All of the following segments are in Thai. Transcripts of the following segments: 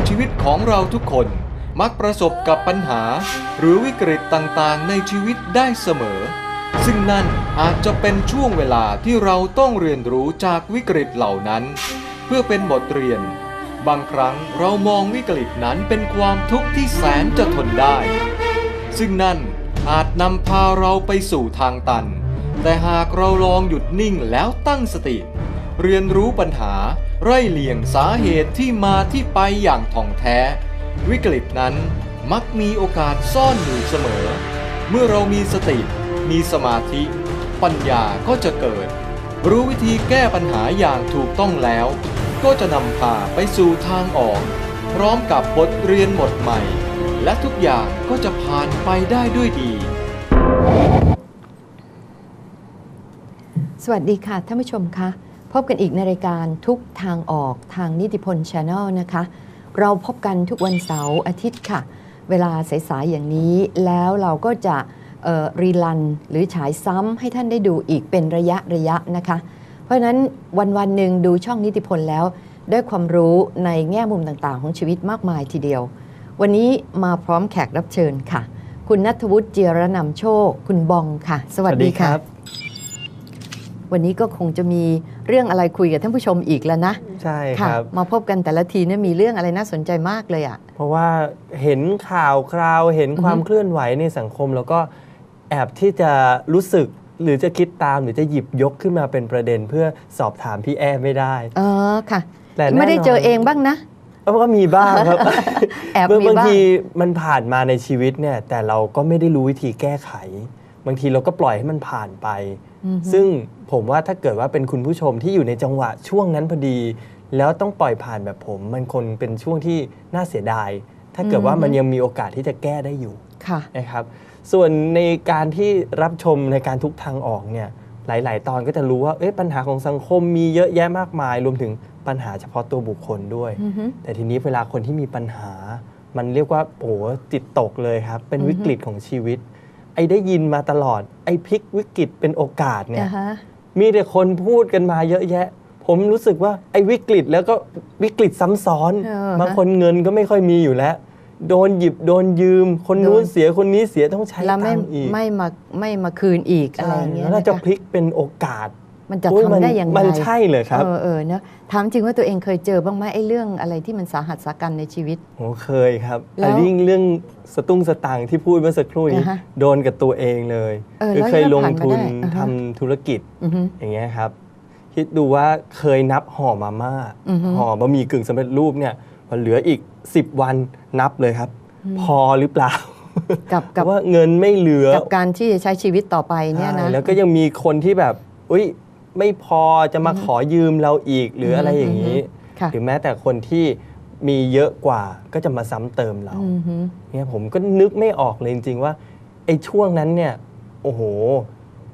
งชีวิตของเราทุกคนมักประสบกับปัญหา หรือวิกฤตต่างๆ ในชีวิตได้เสมอ ซึ่งนั่นอาจจะเป็นช่วงเวลาที่เราต้องเรียนรู้จากวิกฤตเหล่านั้น เพื่อเป็นบทเรียน บางครั้งเรามองวิกฤตนั้นเป็นความทุกข์ที่แสนจะทนได้ ซึ่งนั่นอาจนำพาเราไปสู่ทางตัน แต่หากเราลองหยุดนิ่งแล้วตั้งสติ เรียนรู้ปัญหา ไร่เลี่ยงสาเหตุที่มาที่ไปอย่างท่องแท้ วิกฤตนั้นมักมีโอกาสซ่อนอยู่เสมอ เมื่อเรามีสติ มีสมาธิ ปัญญาก็จะเกิด รู้วิธีแก้ปัญหาอย่างถูกต้องแล้ว ก็จะนำพาไปสู่ทางออก พร้อมกับบทเรียนบทใหม่ และทุกอย่างก็จะผ่านไปได้ด้วยดี สวัสดีค่ะท่านผู้ชมคะ พบกันอีกในรายการทุกทางออกทางนิติพลช n แนลนะคะ เราพบกันทุกวันเสาร์อาทิตย์ค่ะ เวลาสายๆอย่างนี้ แล้วเราก็จะรีลันหรือฉายซ้ำให้ท่านได้ดูอีกเป็นระยะระยะนะคะ เพราะนั้นวันวันหนึ่งดูช่องนิติพลแล้ว ได้ความรู้ในแง่มุมต่างๆ ของชีวิตมากมายทีเดียว วันนี้มาพร้อมแขกรับเชิญค่ะ คุณนัทวุฒิเจียรนำโชค คุณบองค่ะ สวัสดีค่ะ วันนี้ก็คงจะมีเรื่องอะไรคุยกับท่านผู้ชมอีกแล้วนะ ใช่คค่ะรับ มาพบกันแต่ละทีเนี่ยมีเรื่องอะไรน่าสนใจมากเลยอะ่ะ เพราะว่าเห็นข่าวคราวเห็นอือฮึความเคลื่อนไหวในสังคม แล้วก็แอบที่จะรู้สึกหรือจะคิดตามหรือจะหยิบยกขึ้นมาเป็นประเด็นเพื่อสอบถามพี่แอไม่ได้ เออค่ะแต่แน่นนไม่ได้เจอเองบ้างนะเออก็มีบ้างครับแอบเมื่อมีบางบ้างทีมันผ่านมาในชีวิตเนี่ยแต่เราก็ไม่ได้รู้วิธีแก้ไข บางทีเราก็ปล่อยให้มันผ่านไปอือฮึซึ่งผมว่าถ้าเกิดว่าเป็นคุณผู้ชมที่อยู่ในจังหวะช่วงนั้นพอดี แล้วต้องปล่อยผ่านแบบผม มันคนเป็นช่วงที่น่าเสียดาย ถ้าเกิดว่ามันยังมีโอกาสที่จะแก้ได้อยู่ค่ะนะครับ ส่วนในการที่รับชมในการทุกทางออกเนี่ยหลาย ๆ ตอนก็จะรู้ว่าเอ๊ะปัญหาของสังคมมีเยอะแยะมากมาย รวมถึงปัญหาเฉพาะตัวบุคคลด้วยอือฮึแต่ทีนี้เวลาคนที่มีปัญหา มันเรียกว่าโอ้โหจิตตกเลยครับ เป็นอือฮึวิกฤตของชีวิตไอ้ได้ยินมาตลอด ไอ้พลิกวิกฤตเป็นโอกาสเนี่ยอ่าฮะมีแต่คนพูดกันมาเยอะแยะ ผมรู้สึกว่าไอ้วิกฤตแล้วก็วิกฤตซ้ำซ้อนเออฮะบางคนเงินก็ไม่ค่อยมีอยู่แล้ว โดนหยิบโดนยืม คนนู้นโดนเสียคนนี้เสียต้องใช้แล้วตัไม่งค์อีก ไม่มาไม่มาคืนอีกอะไรใช่อย่างเงี้ยแล้วเรานะจะคะพลิกเป็นโอกาส มันจะโอ้ยทำได้ยังไงมันใช่เลยครับเออเออเนอะถามจริงว่าตัวเองเคยเจอบ้างไหมไอ้เรื่องอะไรที่มันสาหัสสากันในชีวิตโอ้เคยครับแล้วอันนี้เรื่องสตุ้งสตางค์ที่พูดเมื่อสักครู่นี้อ่าฮะโดนกับตัวเองเลยเออคือแล้วเคยลงผ่านมาทุนได้อ่าฮะทำธุรกิจอือฮึอย่างเงี้ยครับ คิดดูว่าเคยนับห่อมาม่าอือฮึห่อบะหมี่กึ่งสำเร็จรูปเนี่ยพอเหลืออีก 10 วันนับเลยครับ พอหรือเปล่ากับเพกับราะว่าเงินไม่เหลือกับการที่จะใช้ชีวิตต่อไปเนี่ยนะใช่แล้วก็ยังมีคนที่แบบอุ้ย ไม่พอจะมาขอยืมเราอีกหรืออะไรอย่างนี้ค่ะหรือแม้แต่คนที่มีเยอะกว่าก็จะมาซ้ำเติมเราอือฮึเนี่ยผมก็นึกไม่ออกเลยจริง ๆ ว่าไอ้ช่วงนั้นเนี่ย โอ้โห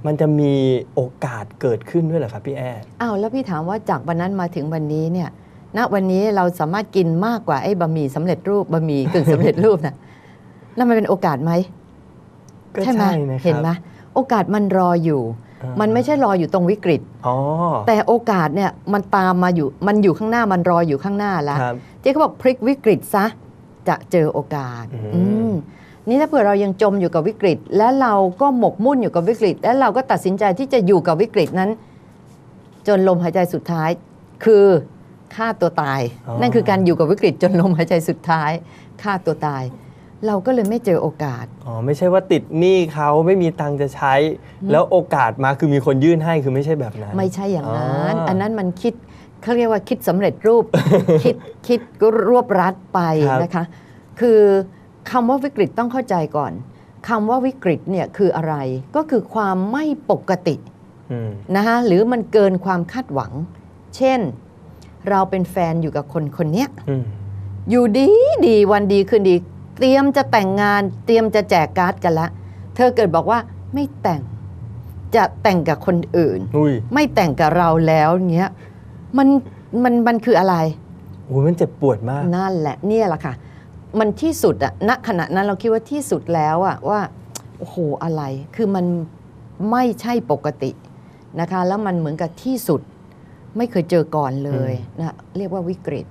มันจะมีโอกาสเกิดขึ้นด้วยเหรอครับพี่แอร์อ้าวแล้วพี่ถามว่าจากวันนั้นมาถึงวันนี้เนี่ย ณวันนี้เราสามารถกินมากกว่าไอ้บะหมี่สำเร็จรูปบะหมี่กึ่งสำเร็จรูปนะนั่นมันเป็นโอกาสไหมก็ใช่ไหมใช่นะครับเห็นไหมโอกาสมันรออยู่อ่า มันไม่ใช่รออยู่ตรงวิกฤตอ๋อแต่โอกาสเนี่ยมันตามมาอยู่มันอยู่ข้างหน้ามันรออยู่ข้างหน้าแล้วครับที่เขาบอกพลิกวิกฤตซะจะเจอโอกาสอืมอืมนี่ถ้าเผื่อเรายังจมอยู่กับวิกฤต และเราก็หมกมุ่นอยู่กับวิกฤต และเราก็ตัดสินใจที่จะอยู่กับวิกฤตนั้น จนลมหายใจสุดท้าย คือฆ่าตัวตายอ๋อนั่นคือการอยู่กับวิกฤตจนลมหายใจสุดท้ายฆ่าตัวตาย เราก็เลยไม่เจอโอกาส อ๋อ ไม่ใช่ว่าติดหนี้เขาไม่มีตังค์จะใช้ แล้วโอกาสมาคือมีคนยื่นให้คือไม่ใช่แบบนั้น ไม่ใช่อย่างนั้นอ๋ออัอันนั้นมันคิดเขาเรียกว่าคิดสำเร็จรูป คิดคิดรวบรัดไปครับนะคะ คือคำว่าวิกฤตต้องเข้าใจก่อนคำว่าวิกฤตเนี่ยคืออะไร ก็คือความไม่ปกติอืมนะคะหรือมันเกินความคาดหวัง เช่น เราเป็นแฟนอยู่กับคนคนเนี้ยอืมอยู่ดีดีวันดีคืนดี เตรียมจะแต่งงานเตรียมจะแจกการ์ดกันละ เธอเกิดบอกว่าไม่แต่งจะแต่งกับคนอื่น อุ้ยไม่แต่งกับเราแล้วเงี้ยมันมันมันคืออะไรโอ้ยมันเจ็บปวดมาก นั่นแหละเนี่ยแหละค่ะ มันที่สุดอะณขณะนั้นเราคิดว่าที่สุดแล้วอะว่าโอ้โหอะไรคือมันไม่ใช่ปกตินะคะ แล้วมันเหมือนกับที่สุด ไม่เคยเจอก่อนเลยนะเรียกว่าวิกฤต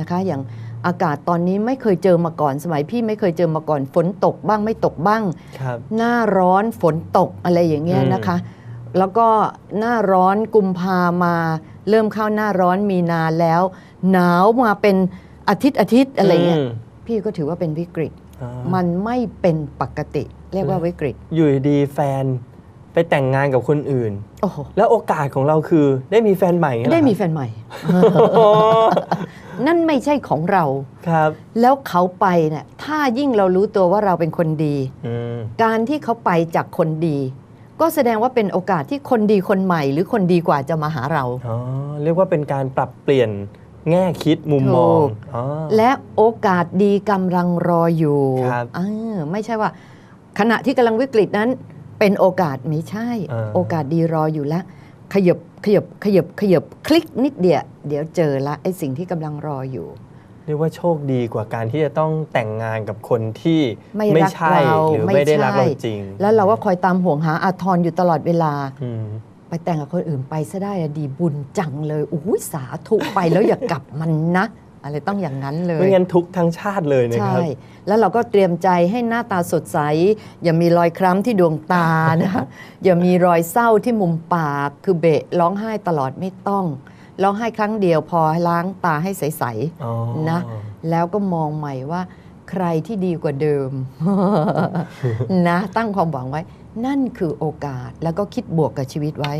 นะคะ อย่าง อากาศตอนนี้ไม่เคยเจอมาก่อนสมัยพี่ไม่เคยเจอมาก่อนฝนตกบ้างไม่ตกบ้างครับหน้าร้อนฝนตกอะไรอย่างเงี้ยอืมนะคะ แล้วก็หน้าร้อนกุมภามาเริ่มเข้าหน้าร้อนมีนาแล้ว หนาวมาเป็นอาทิตย์อาทิตย์อะไรเงี้ยมพี่ก็ถือว่าเป็นวิกฤตอ่ามันไม่เป็นปกติ เรียกว่าวิกฤต อยู่ดีๆแฟน ไปแต่งงานกับคนอื่น โอ้โหแล้วโอกาสของเราคือได้มีแฟนใหม่เหรอได้มีครับแฟนใหม่โอ้นั่นไม่ใช่ของเรา ครับ แล้วเขาไปเนี่ยถ้ายิ่งเรารู้ตัวว่าเราเป็นคนดี อืมการที่เขาไปจากคนดี ก็แสดงว่าเป็นโอกาสที่คนดีคนใหม่ หรือคนดีกว่าจะมาหาเรา อ๋อเรียกว่าเป็นการปรับเปลี่ยนแง่คิดมุมมองถูก อ๋อ และโอกาสดีกำลังรออยู่ครับ เออไม่ใช่ว่า ขณะที่กำลังวิกฤตนั้น เป็นโอกาสไม่ใช่อ่าโอกาสดีรออยู่แล้วขยบขยบขยบขยบคลิกนิดเดียวเดี๋ยวเจอละไอ้สิ่งที่กำลังรออยู่ เรียกว่าโชคดีกว่าการที่จะต้องแต่งงานกับคนที่ไม่รักใช่เราหรือไม่ไม่ได้รักใช่เราจริง แล้วเราก็คอยตามห่วงหาอาทรอยู่ตลอดเวลาอืมไปแต่งกับคนอื่นไปซะได้อะดีบุญจังเลยอุ้ยสาธุไปแล้วอย่ากลับมันนะ อะไรต้องอย่างนั้นเลยไม่งั้นทุกข์ทั้งชาติเลยนะคใช่รับแล้วเราก็เตรียมใจให้หน้าตาสดใส อย่ามีรอยคล้ำที่ดวงตานะคะอย่ามีรอยเศร้าที่มุมปากคือเบะร้องไห้ตลอดไม่ต้องร้องไห้ครั้งเดียวพอล้างตาให้ใสอ๋อๆนะแล้วก็มองใหม่ว่าใครที่ดีกว่าเดิมนะตั้งความหวังไว้ นั่นคือโอกาสแล้วก็คิดบวกกับชีวิตไว้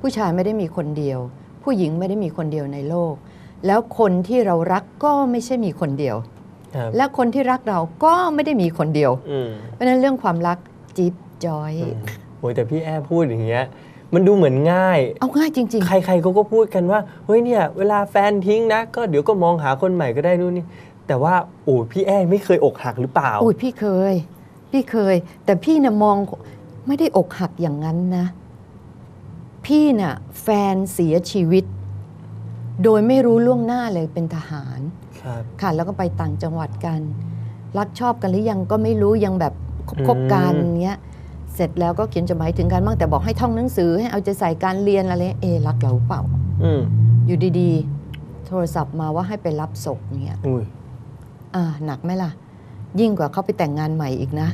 ผู้ชายไม่ได้มีคนเดียว ผู้หญิงไม่ได้มีคนเดียวในโลก แล้วคนที่เรารักก็ไม่ใช่มีคนเดียวครับและคนที่รักเราก็ไม่ได้มีคนเดียวอืมเพราะฉะนั้นเรื่องความรักจิ๊บจอยโอ้ยแต่พี่แอพูดอย่างเงี้ยมันดูเหมือนง่าย เอาง่ายจริงใครๆเขาก็พูดกันว่าเฮ้ยเนี่ย เวลาแฟนทิ้งนะ ก็เดี๋ยวก็มองหาคนใหม่ก็ได้นู่นนี่ แต่ว่าโอ้ยพี่แอไม่เคยอกหักหรือเปล่าๆอุ้ยพี่เคย พี่เคย แต่พี่น่ะมองไม่ได้อกหักอย่างนั้นนะ พี่น่ะแฟนเสียชีวิต โดยไม่รู้ล่วงหน้าเลยเป็นทหารครับค่ะแล้วก็ไปต่างจังหวัดกัน รักชอบกันหรือยังก็ไม่รู้ยังแบบคบอืมคบกันเงี้ยเสร็จแล้วก็เขียนจดหมายถึงกันบ้างแต่บอกให้ท่องหนังสือให้เอาใจใส่การเรียนอะไรเอะรักเราเปล่าอืมอยู่ดีๆ โทรศัพท์มาว่าให้ไปรับศพเงี้ยอุ้ยอ่าหนักไหมล่ะ ยิ่งกว่าเขาไปแต่งงานใหม่อีกนะ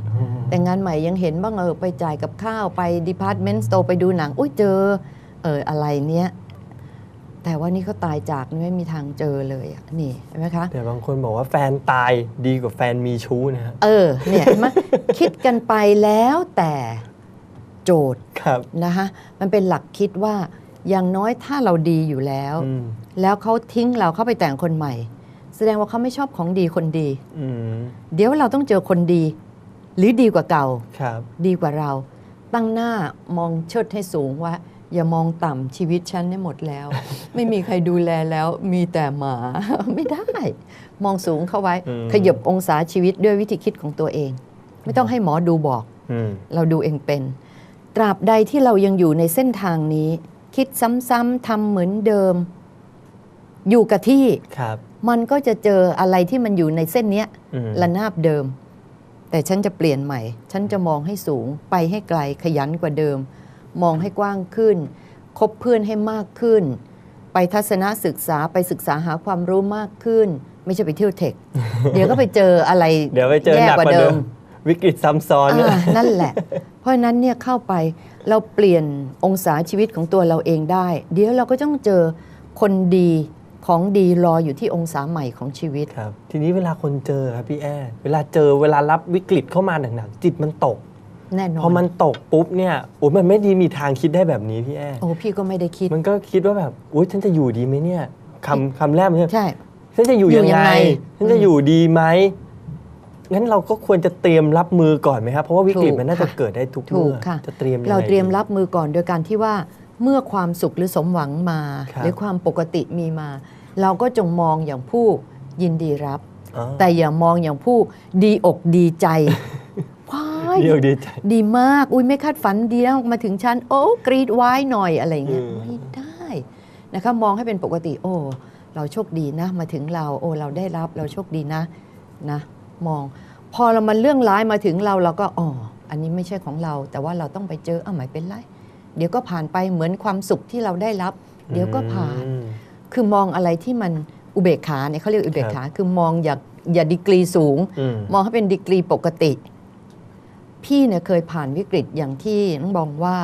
แต่งงานใหม่ยังเห็นบ้างเออไปจ่ายกับข้าวไปดีพาร์ตเมนต์สโตร์ไปดูหนัง อุ้ยเจอ เอออะไรเนี้ย แต่ว่านี่เขาตายจากนี่ไม่มีทางเจอเลยอะนี่เห็นไหมคะแต่บางคนบอกว่าแฟนตายดีกว่าแฟนมีชู้นะครับเออเนี่ยเห็นไหมคิดกันไปแล้วแต่โจทย์ครับนะคะมันเป็นหลักคิดว่าอย่างน้อยถ้าเราดีอยู่แล้วอืมแล้วเขาทิ้งเราเข้าไปแต่งคนใหม่ แสดงว่าเขาไม่ชอบของดีคนดีอืมเดี๋ยวเราต้องเจอคนดี หรือดีกว่าเก่าครับดีกว่าเรา ตั้งหน้ามองเชิดให้สูงว่า อย่ามองต่ำชีวิตฉันเนี่ยหมดแล้ว ไม่มีใครดูแลแล้วมีแต่หมา ไม่ได้ มองสูงเข้าไว้อืมขยับองศาชีวิตด้วยวิธีคิดของตัวเอง ไม่ต้องให้หมอดูบอกอืมเราดูเองเป็น ตราบใดที่เรายังอยู่ในเส้นทางนี้ คิดซ้ำๆทำเหมือนเดิม อยู่กับที่ครับมันก็จะเจออะไรที่มันอยู่ในเส้นเนี้ยอืมระนาบเดิม แต่ฉันจะเปลี่ยนใหม่ ฉันจะมองให้สูงไปให้ไกลขยันกว่าเดิม มองให้กว้างขึ้น คบเพื่อนให้มากขึ้น ไปทัศนศึกษาไปศึกษาหาความรู้มากขึ้น ไม่ใช่ไปเที่ยวเทค เดี๋ยวก็ไปเจออะไรเดี๋ยวไปเจอแย่หนักกว่ากว่าเดิเดิมมวิกฤตซ้ำซ้อนเนี่ยอ่านั่นแหละ เพราะฉะนั้นเนี่ยเข้าไปเราเปลี่ยนองศาชีวิตของตัวเราเองได้ เดี๋ยวเราก็ต้องเจอคนดีของดีรออยู่ที่องศาใหม่ของชีวิตครับ ทีนี้เวลาคนเจอครับพี่แอเวลาเจอเวลารับวิกฤตเข้ามาหนักๆจิตมันตก แน่นอนพอมันตกปุ๊บเนี่ยโอ้ยมันไม่ดีมีทางคิดได้แบบนี้พี่แอโอ้พี่ก็ไม่ได้คิด มันก็คิดว่าแบบอุ้ยฉันจะอยู่ดีไหมเนี่ยคำคำแรกมันเนี่ยใช่ฉันจะอยู่อยู่ยังยังไงไงฉันจะอยู่ดีไหมงั้นเราก็ควรจะเตรียมรับมือก่อนไหมครับเพราะว่าวิกฤตถูกมันน่าจะค่ะเกิดได้ทุกถูเมื่กอค่ะจะเตรียมยังไงเราเตรียมดีรับมือก่อนโดยการที่ว่าเมื่อความสุขหรือสมหวังมาครับหรือความปกติมีมา เราก็จงมองอย่างผู้ยินดีรับอ๋อแต่อย่ามองอย่างผู้ดีอกดีใจ ว้ายเดียวดีใจดีมาก อุ้ยไม่คาดฝันดีแล้วมาถึงชั้นโอ้กรีดไว้หน่อยอะไรเงี้ยอืมไม่ได้นะคะมองให้เป็นปกติ โอ้ เราโชคดีนะ มาถึงเรา โอ้เราได้รับเราโชคดีนะนะ มอง พอเรามันเรื่องร้ายมาถึงเราเราก็อ๋ออันนี้ไม่ใช่ของเรา แต่ว่าเราต้องไปเจออ้าวไม่เป็นไรเดี๋ยวก็ผ่านไปเหมือนความสุขที่เราได้รับ เดี๋ยวก็ผ่านอืมคือมองอะไรที่มันอุเบกขาเนี่ยเขาเรียกอุเบกขา คือมองอย่าอย่าดีกรีสูงอืมมองให้เป็นดีกรีปกติ พี่เนี่ยเคยผ่านวิกฤตอย่างที่น้องบองว่า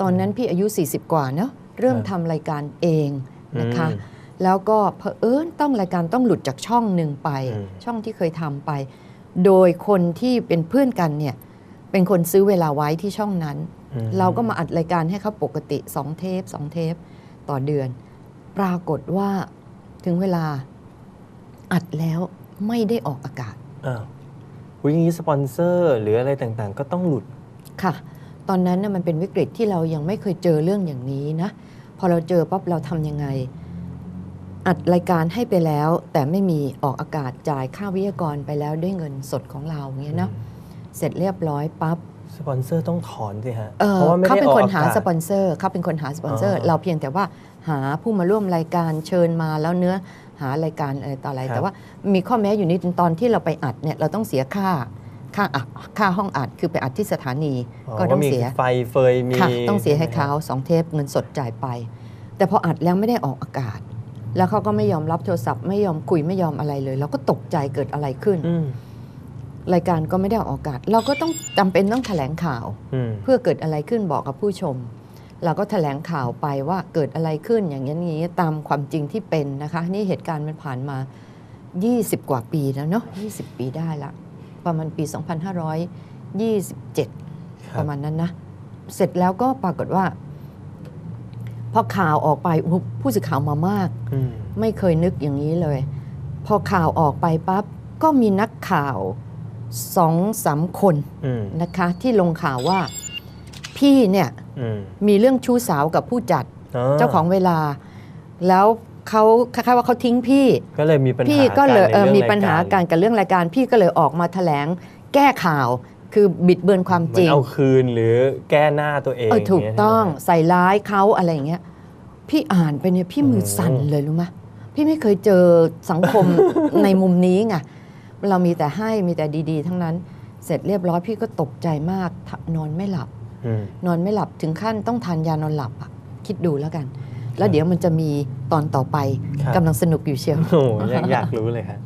ตอนนั้นพี่อายุ 40 กว่าเนาะเริ่มครับทำรายการเองนะคะอืมแล้วก็เผอิญต้องรายการต้องหลุดจากช่องหนึ่งไปอืมช่องที่เคยทำไป โดยคนที่เป็นเพื่อนกันเนี่ยเป็นคนซื้อเวลาไว้ที่ช่องนั้นอืมเราก็มาอัดรายการให้เขาปกติ2เทป2เทปต่อเดือน ปรากฏว่าถึงเวลาอัดแล้วไม่ได้ออกอากาศ อ้าวอุ๊ยอย่างนี้สปอนเซอร์ หรืออะไรต่างๆ ก็ต้องหลุด ค่ะ ตอนนั้นน่ะมันเป็นวิกฤตที่เรายังไม่เคยเจอเรื่องอย่างนี้นะ พอเราเจอปั๊บเราทำยังไง อัดรายการให้ไปแล้ว แต่ไม่มีออกอากาศจ่ายค่าวิทยากรไปแล้วด้วยเงินสดของเราเงี้ยเนาะเสร็จเรียบร้อยปั๊บสปอนเซอร์ต้องถอนสิฮะเออเพราะว่าไม่เขาได้เป็นออกคนหาอากาศ สปอนเซอร์เขาเป็นคนหาสปอนเซอร์ อ๋อ เราเพียงแต่ว่าหาผู้มาร่วมรายการเชิญมาแล้วเนื้อ หารายการอะไรต่ออะไร แต่ว่ามีข้อแม้อยู่นิดนึงตอนที่เราไปอัดเนี่ยเราต้องเสียค่าค่าอัดค่าห้องอัดคือไปอัดที่สถานีก็ต้องเสียไฟเฟยมีต้องเสียให้เขาสองเทปเงินสดจ่ายไป แต่พออัดแล้วไม่ได้ออกอากาศ แล้วเขาก็ไม่ยอมรับโทรศัพท์ไม่ยอมคุยไม่ยอมอะไรเลย เราก็ตกใจเกิดอะไรขึ้นรายการก็ไม่ได้ออกอากาศ เราก็ต้องจำเป็นต้องแถลงข่าว เพื่อเกิดอะไรขึ้นบอกกับผู้ชม เราก็แถลงข่าวไปว่าเกิดอะไรขึ้นอย่างนี้นอย่างนี้ตามความจริงที่เป็นนะคะ นี่เหตุการณ์มันผ่านมา 20 กว่าปีแล้วเนาะ20 ปีได้ละ ประมาณปี 2527 ประมาณนั้นนะ เสร็จแล้วก็ปรากฏว่า พอข่าวออกไปโอ้โหผู้สื่อข่าวมามากอืมไม่เคยนึกอย่างนี้เลย พอข่าวออกไปปั๊บก็มีนักข่าวสองสามคนอืมนะคะ ที่ลงข่าวว่าพี่เนี่ยอื มมีเรื่องชู้สาวกับผู้จัดเจ้าของเวลา แล้วเขาคล้ายๆว่าเขาทิ้งพี่ก็เลยมีปัญหาพี่ก็เลยนเออรื่องมีปัญหาการกับเรื่องรายการ พี่ก็เลยออกมาแถลงแก้ข่าวคือบิดเบือนความเหมืจอนริงเอาคืนหรือแก้หน้าตัวเองเออถูกย่าเยต้องใช่ไหมใส่ร้ายเขาอะไรอย่างเงี้ยพี่อ่านไปเนี่ยพี่มือสั่นอืมเลยรู้ไหมพี่ไม่เคยเจอสังคมในมุมนี้ไงเรามีแต่ให้มีแต่ดี ๆ ทั้งนั้น เสร็จเรียบร้อยพี่ก็ตกใจมากทะนอนไม่หลับอืม นอนไม่หลับถึงขั้นต้องทานยานอนหลับอะคิดดูแล้วกัน แล้วเดี๋ยวมันจะมีตอนต่อไปครับกำลังสนุกอยู่เชียวโอ้โหอยากอยากรู้เลยครับ